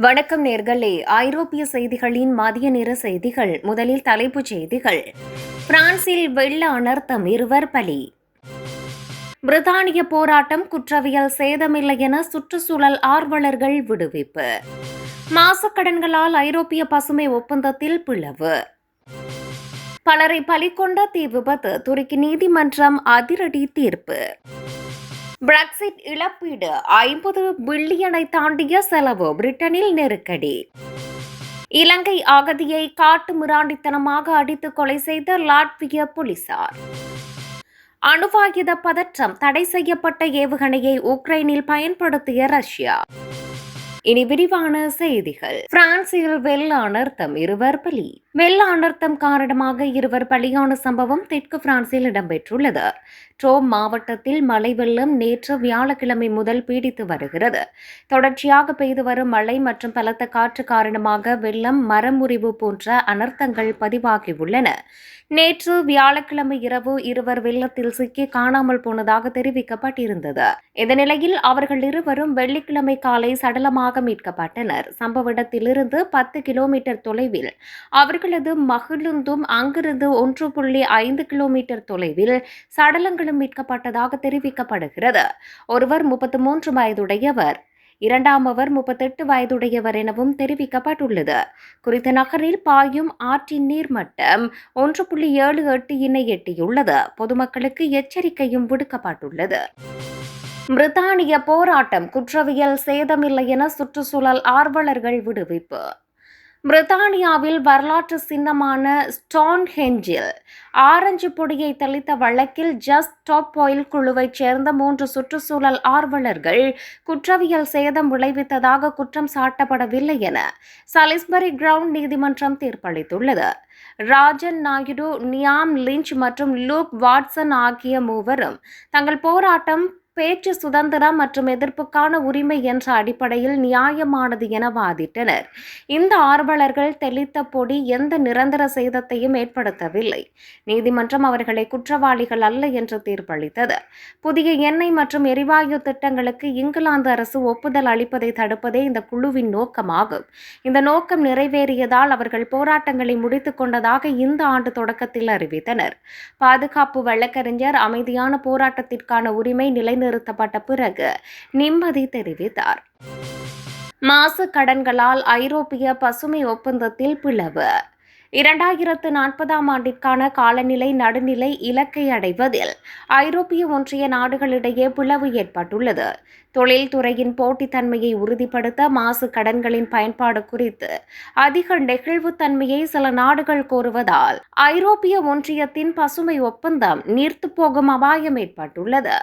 வணக்கம் நேர்களே. ஐரோப்பிய செய்திகளின் மதிய நேர செய்திகள். முதலில் தலைப்புச் செய்திகள். பிரான்சில் வெள்ள அனர்த்தம் இருவர் பலி. பிரித்தானிய போராட்டம் குற்றவியல் சேதமில்லை என சுற்றுச்சூழல் ஆர்வலர்கள் விடுவிப்பு. மாசக்கடன்களால் ஐரோப்பிய பசுமை ஒப்பந்தத்தில் பிளவு. பலரை பலிகொண்ட தீ விபத்து துருக்கி நீதிமன்றம் அதிரடி தீர்ப்பு. பிரெக்சிட் இழப்பீடு. ஐம்பது பில்லியனை தாண்டிய செலவு பிரிட்டனில் நெருக்கடி. இலங்கை அகதியை காட்டு மிராண்டித்தனமாக அடித்து கொலை செய்த லாட்விய போலீசார். அணுவாயுத பதற்றம் தடை செய்யப்பட்ட ஏவுகணையை உக்ரைனில் பயன்படுத்திய ரஷ்யா. இனி விரிவான செய்திகள். பிரான்சில் வெள்ள அனர்த்தம் இருவர் பலி. வெள்ள அனர்த்தம் காரணமாக இருவர் பலியான சம்பவம் தெற்கு பிரான்சில் இடம்பெற்றுள்ளது. ட்ரோம் மாவட்டத்தில் மழை வெள்ளம் நேற்று வியாழக்கிழமை முதல் பீடித்து வருகிறது. தொடர்ச்சியாக பெய்து வரும் மழை மற்றும் பலத்த காற்று காரணமாக வெள்ளம் மரம் போன்ற அனர்த்தங்கள் பதிவாகியுள்ளன. நேற்று வியாழக்கிழமை இரவு இருவர் வெள்ளத்தில் சிக்கி காணாமல் போனதாக தெரிவிக்கப்பட்டிருந்தது. இந்த நிலையில் அவர்கள் இருவரும் வெள்ளிக்கிழமை காலை சடலமாக மீட்கப்பட்டனர் சம்பவ இடத்திலிருந்து பத்து கிலோமீட்டர் தொலைவில் அவர்களது மகிழுந்தும் அங்கிருந்து ஒன்று புள்ளி ஐந்து கிலோமீட்டர் தொலைவில் சடலங்களும் மீட்கப்பட்டதாக தெரிவிக்கப்படுகிறது. ஒருவர் முப்பத்து மூன்று வயதுடையவர் இரண்டாமவர் முப்பத்தெட்டு வயதுடையவர் எனவும் தெரிவிக்கப்பட்டுள்ளது. குறித்த நகரில் பாயும் ஆற்றின் நீர்மட்டம் ஒன்று புள்ளி ஏழு எட்டு இணை எட்டியுள்ளது. பொதுமக்களுக்கு எச்சரிக்கையும் விடுக்கப்பட்டுள்ளது. பிரித்தானிய போராட்டம் குற்றவியல் சேதமில்லை என சுற்றுச்சூழல் ஆர்வலர்கள் விடுவிப்பு. பிரித்தானியாவில் வரலாற்று சின்னமான ஸ்டோன் ஹெஞ்சில் ஆரஞ்சு பொடியை தெளித்த வழக்கில் ஜஸ்ட் டாப் ஆயில் குழுவைச் சேர்ந்த மூன்று சுற்றுச்சூழல் ஆர்வலர்கள் குற்றவியல் சேதம் விளைவித்ததாக குற்றம் சாட்டப்படவில்லை என சலிஸ்பரி கிரவுண்ட் நீதிமன்றம் தீர்ப்பளித்துள்ளது. ராஜன் நாயுடு நியாம் லிஞ்ச் மற்றும் லூக் வாட்சன் ஆகிய மூவரும் தங்கள் போராட்டம் பேச்சு சுதந்திரம் மற்றும் எதிர்ப்புக்கான உரிமை என்ற அடிப்படையில் நியாயமானது என வாதிட்டனர். இந்த ஆர்வலர்கள் தெளித்த பொடி எந்த நிரந்தர சேதத்தையும் ஏற்படுத்தவில்லை. நீதிமன்றம் அவர்களை குற்றவாளிகள் அல்ல என்று தீர்ப்பளித்தது. புதிய எண்ணெய் மற்றும் எரிவாயு திட்டங்களுக்கு இங்கிலாந்து அரசு ஒப்புதல் அளிப்பதை தடுப்பதே இந்த குழுவின் நோக்கமாகும். இந்த நோக்கம் நிறைவேறியதால் அவர்கள் போராட்டங்களை முடித்துக் கொண்டதாக இந்த ஆண்டு தொடக்கத்தில் அறிவித்தனர். பாதுகாப்பு வழக்கறிஞர் அமைதியான போராட்டத்திற்கான உரிமை நிலைநிறு நிறுத்தப்பட்ட பிறகு நிம்மதி தெரிவித்தார். மாசு கடன்களால் ஐரோப்பிய பசுமை ஒப்பந்தத்தில் பிளவு இரண்டாயிரத்து நாற்பதாம் ஆண்டிற்கான காலநிலை நடுநிலை இலக்கை அடைவதில் ஐரோப்பிய ஒன்றிய நாடுகளிடையே பிளவு ஏற்பட்டுள்ளது. தொழில்துறையின் போட்டித்தன்மையை உறுதிப்படுத்த மாசு கடன்களின் பயன்பாடு குறித்து அதிக நெகிழ்வுத்தன்மையை சில நாடுகள் கோருவதால் ஐரோப்பிய ஒன்றியத்தின் பசுமை ஒப்பந்தம் நீர்த்துப்போகும் அபாயம் ஏற்பட்டுள்ளது.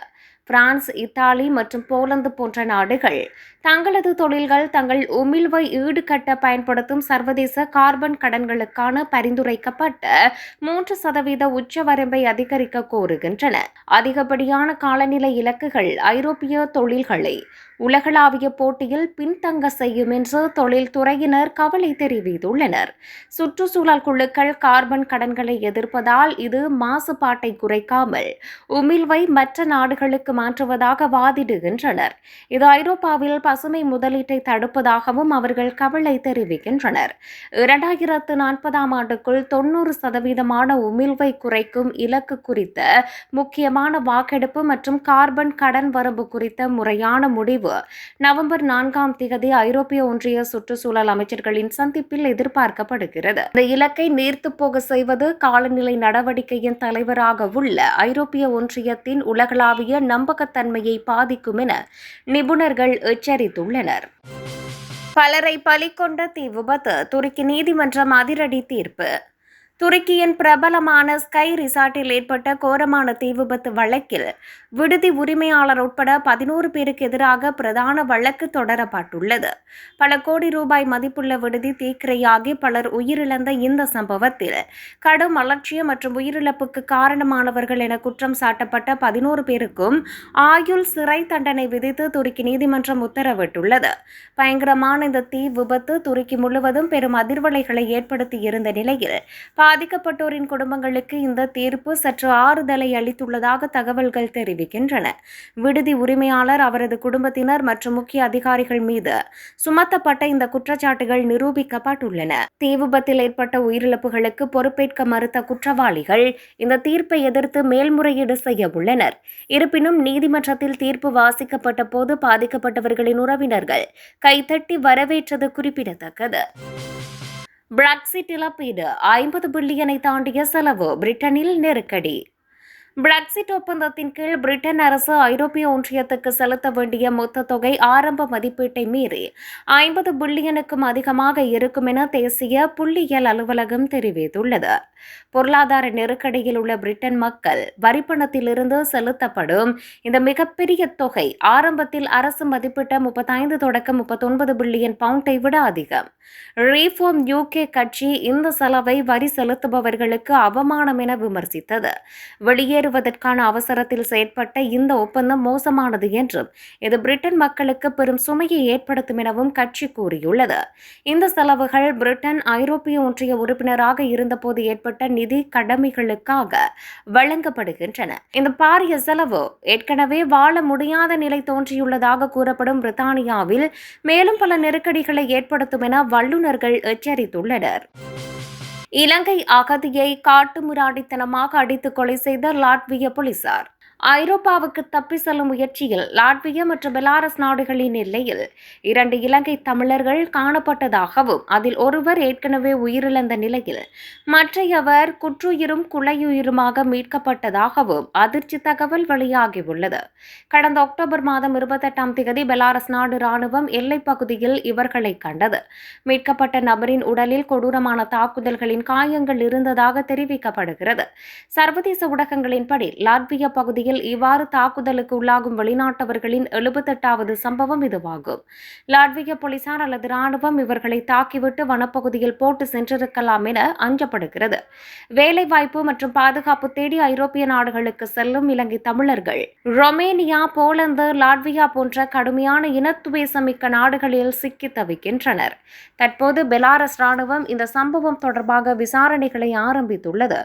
பிரான்ஸ் இத்தாலி மற்றும் போலந்து போன்ற நாடுகள் தங்களது தொழில்கள் தங்கள் உமிழ்வை ஈடுகட்ட பயன்படுத்தும் சர்வதேச கார்பன் கடன்களுக்கான பரிந்துரைக்கப்பட்ட மூன்று சதவீத உச்சவரம்பை அதிகரிக்க கோருகின்றன. அதிகப்படியான காலநிலை இலக்குகள் ஐரோப்பிய தொழில்களை உலகளாவிய போட்டியில் பின்தங்க செய்யும் என்று தொழில்துறையினர் கவலை தெரிவித்துள்ளனர். சுற்றுச்சூழல் குழுக்கள் கார்பன் கடன்களை எதிர்ப்பதால் இது மாசுபாட்டை குறைக்காமல் உமிழ்வை மற்ற நாடுகளுக்கு மாற்றுவதாக வாதிடுகின்றனர். இது ஐரோப்பாவில் பசுமை முதலீட்டை தடுப்பதாகவும் அவர்கள் கவலை தெரிவிக்கின்றனர். இரண்டாயிரத்து நாற்பதாம் ஆண்டுக்குள் தொண்ணூறு சதவீதமான உமிழ்வை குறைக்கும் இலக்கு குறித்த முக்கியமான வாக்கெடுப்பு மற்றும் கார்பன் கடன் வரம்பு குறித்த முறையான முடிவு. நவம்பர் நான்காம் திகதி ஐரோப்பிய ஒன்றிய சுற்றுச்சூழல் அமைச்சர்களின் சந்திப்பில் எதிர்பார்க்கப்படுகிறது. இந்த இலக்கை நீர்த்து போக செய்வது காலநிலை நடவடிக்கையின் தலைவராக உள்ள ஐரோப்பிய ஒன்றியத்தின் உலகளாவிய நம்பகத்தன்மையை பாதிக்கும் என நிபுணர்கள் எச்சரித்துள்ளனர். பலரை பலிகொண்ட தீ விபத்து துருக்கி நீதிமன்றம் அதிரடி தீர்ப்பு. துருக்கியின் பிரபலமான ஸ்கை ரிசார்ட்டில் ஏற்பட்ட கோரமான தீ விபத்து வழக்கில் விடுதி உரிமையாளர் உட்பட பதினோரு பேருக்கு எதிராக பிரதான வழக்கு தொடரப்பட்டுள்ளது. பல கோடி ரூபாய் மதிப்புள்ள விடுதி தீக்கிரையாகி பலர் உயிரிழந்த இந்த சம்பவத்தில் கடும் அலட்சியம் மற்றும் உயிரிழப்புக்கு காரணமானவர்கள் என குற்றம் சாட்டப்பட்ட பதினோரு பேருக்கும் ஆயுள் சிறை தண்டனை விதித்து துருக்கி நீதிமன்றம் உத்தரவிட்டுள்ளது. பயங்கரமான இந்த தீ விபத்து துருக்கி முழுவதும் பெரும் அதிர்வலைகளை ஏற்படுத்தி இருந்த நிலையில் பாதிக்கப்பட்டோரின் குடும்பங்களுக்கு இந்த தீர்ப்பு சற்று ஆறுதலை அளித்துள்ளதாக தகவல்கள் தெரிவிக்கின்றன. விடுதி உரிமையாளர் அவரது குடும்பத்தினர் மற்றும் முக்கிய அதிகாரிகள் மீது சுமத்தப்பட்ட இந்த குற்றச்சாட்டுகள் நிரூபிக்கப்பட்டுள்ளன. தீ விபத்தில் ஏற்பட்ட உயிரிழப்புகளுக்கு பொறுப்பேற்க மறுத்த குற்றவாளிகள் இந்த தீர்ப்பை எதிர்த்து மேல்முறையீடு செய்ய உள்ளனர். இருப்பினும் நீதிமன்றத்தில் தீர்ப்பு வாசிக்கப்பட்ட போது பாதிக்கப்பட்டவர்களின் உறவினர்கள் கைதட்டி வரவேற்றது குறிப்பிடத்தக்கது. பிரெக்சிட் இழப்பீடு ஐம்பது பில்லியனை தாண்டிய செலவு பிரிட்டனில் நெருக்கடி. பிரெக்சிட் ஒப்பந்தத்தின் கீழ் பிரிட்டன் அரசு ஐரோப்பிய ஒன்றியத்துக்கு செலுத்த வேண்டிய மொத்த தொகை ஆரம்ப மதிப்பீட்டை மீறி ஐம்பது பில்லியனுக்கும் அதிகமாக இருக்கும் என தேசிய புள்ளியியல் அலுவலகம் தெரிவித்துள்ளது. பொருளாதார நெருக்கடியில் உள்ள பிரிட்டன் மக்கள் வரிப்பணத்திலிருந்து செலுத்தப்படும் இந்த மிகப்பெரிய தொகை ஆரம்பத்தில் அரசு மதிப்பிட்ட முப்பத்தைந்து தொடக்கம் முப்பத்தொன்பது பில்லியன் பவுண்டை விட அதிகம். ரீஃபார்ம் யூகே கட்சி இந்த செலவை வரி செலுத்துபவர்களுக்கு அவமானம் என விமர்சித்தது. வெளியேறுவதற்கான அவசரத்தில் செயற்பட்ட இந்த ஒப்பந்தம் மோசமானது என்றும் இது பிரிட்டன் மக்களுக்கு பெரும் சுமையை ஏற்படுத்தும் எனவும் கட்சி கூறியுள்ளது. இந்த செலவுகள் பிரிட்டன் ஐரோப்பிய ஒன்றிய உறுப்பினராக இருந்தபோது ஏற்பட்ட நிதி கடமைகளுக்காக வழங்கப்படுகின்றன. இந்த பாரிய செலவு ஏற்கனவே வாழ முடியாத நிலை தோன்றியுள்ளதாக கூறப்படும் பிரித்தானியாவில் மேலும் பல நெருக்கடிகளை ஏற்படுத்தும் என வல்லுநர்கள் எச்சரித்துள்ளனர். இலங்கை அகதியை காட்டுமிராண்டித்தனமாக அடித்து கொலை செய்த லாட்விய போலீசார். ஐரோப்பாவுக்கு தப்பி செல்லும் முயற்சியில் லாட்வியா மற்றும் பெலாரஸ் நாடுகளின் எல்லையில் இரண்டு இலங்கை தமிழர்கள் காணப்பட்டதாகவும் அதில் ஒருவர் ஏற்கனவே உயிரிழந்த நிலையில் மற்றையவர் குற்றுயிரும் குலையுயிருமாக மீட்கப்பட்டதாகவும் அதிர்ச்சி தகவல் வெளியாகியுள்ளது. கடந்த அக்டோபர் மாதம் இருபத்தெட்டாம் தேதி பெலாரஸ் நாடு ராணுவம் எல்லைப் பகுதியில் இவர்களை கண்டது. மீட்கப்பட்ட நபரின் உடலில் கொடூரமான தாக்குதல்களின் காயங்கள் இருந்ததாக தெரிவிக்கப்படுகிறது. சர்வதேச ஊடகங்களின்படி லாட்வியா பகுதியில் இவ்வாறு தாக்குதலுக்கு உள்ளாகும் வெளிநாட்டவர்களின் எழுபத்தெட்டாவது சம்பவம் இதுவாகும். லாட்விய போலீசார் அல்லது ராணுவம் இவர்களை தாக்கிவிட்டு வனப்பகுதியில் போட்டு சென்றிருக்கலாம் என அஞ்சப்படுகிறது. வேலைவாய்ப்பு மற்றும் பாதுகாப்பு தேடி ஐரோப்பிய நாடுகளுக்கு செல்லும் இலங்கை தமிழர்கள். ரொமேனியா போலந்து லாட்வியா போன்ற கடுமையான இனத்துவேசமிக்க நாடுகளில் சிக்கி தவிக்கின்றனர். தற்போது பெலாரஸ் ராணுவம் இந்த சம்பவம் தொடர்பாக விசாரணைகளை ஆரம்பித்துள்ளது.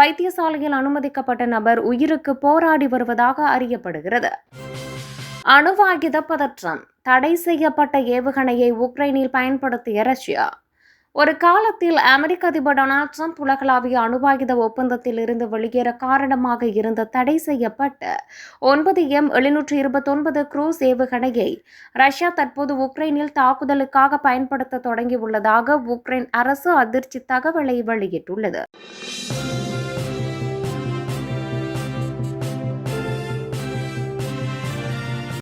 வைத்தியசாலையில் அனுமதிக்கப்பட்ட நபர் உயிருக்கு போராடி போராடி வருவதாக அறியப்படுகிறது. அணுவாயுத பதற்றம். தடை செய்யப்பட்ட ஏவுகணையை உக்ரைனில் பயன்படுத்திய ரஷ்யா. ஒரு காலத்தில் அமெரிக்க அதிபர் டொனால்ட் ட்ரம்ப் உலகளாவிய அணுவாயுத ஒப்பந்தத்தில் இருந்து வெளியேற காரணமாக இருந்த தடை செய்யப்பட்ட ஒன்பது எம் எழுநூற்று இருபத்தொன்பது குரூஸ் ஏவுகணையை ரஷ்யா தற்போது உக்ரைனில் தாக்குதலுக்காக பயன்படுத்த தொடங்கியுள்ளதாக உக்ரைன் அரசு அதிர்ச்சி தகவலை வெளியிட்டுள்ளது.